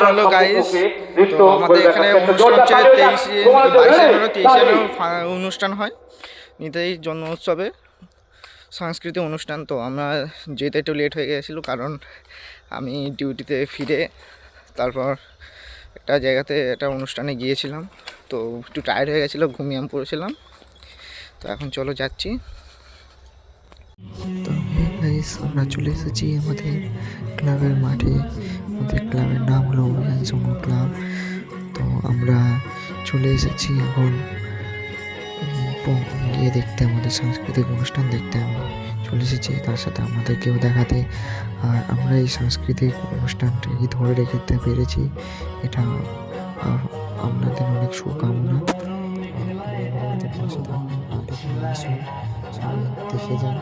চলো গাইস তো আমাদের এখানে অনুষ্ঠান হচ্ছে তেইশে বাইশে জানুয়ারি তেইশে অনুষ্ঠান হয়। নিতাই জন্ম উৎসবে সাংস্কৃতিক অনুষ্ঠান তো আমরা যেতে একটু লেট হয়ে গেছিল কারণ আমি ডিউটিতে ফিরে তারপর একটা জায়গাতে একটা অনুষ্ঠানে গিয়েছিলাম তো একটু টায়ার্ড হয়ে গেছিল ঘুমিয়ে আমি পড়েছিলাম। তো এখন চলো যাচ্ছি। তো গাইস আমরা চলে এসেছি আমাদের ক্লাবের মাঠে। আমাদের ক্লাবের নাম হলো জন্য ক্লাব। তো আমরা চলে এসেছি এখন গিয়ে দেখতে আমাদের সাংস্কৃতিক অনুষ্ঠান দেখতে আমরা চলে এসেছি, তার সাথে আমাদেরকেও দেখাতে। আর আমরা এই সাংস্কৃতিক অনুষ্ঠানটাকে ধরে রেখে পেরেছি, এটা আপনাদের অনেক শুভকামনা। দেখে যান,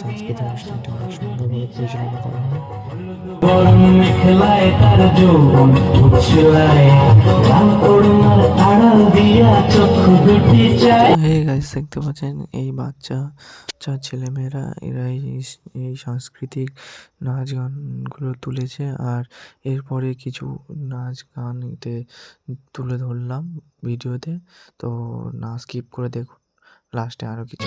সাংস্কৃতিক অনুষ্ঠানটা অনেক সুন্দরভাবে পরিচালনা করা হয়। খেলায় তার যৌবন উচ্ছলায় গান করুণার আড়াল দিয়া চক্ষু দুটি চায়। হে গাইস দেখতে পাচ্ছেন এই বাচ্চা বাচ্চা ছেলেমেয়েরা এরা এই এই সাংস্কৃতিক নাচ গানগুলো তুলেছে। আর এরপরে কিছু নাচ গান এতে তুলে ধরলাম ভিডিওতে। তো না স্কিপ করে দেখুন লাস্টে আরও কিছু।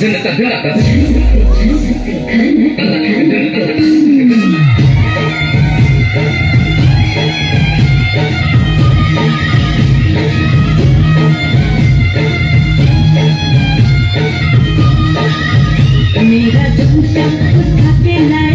Kecil tak gelap kan? Mira,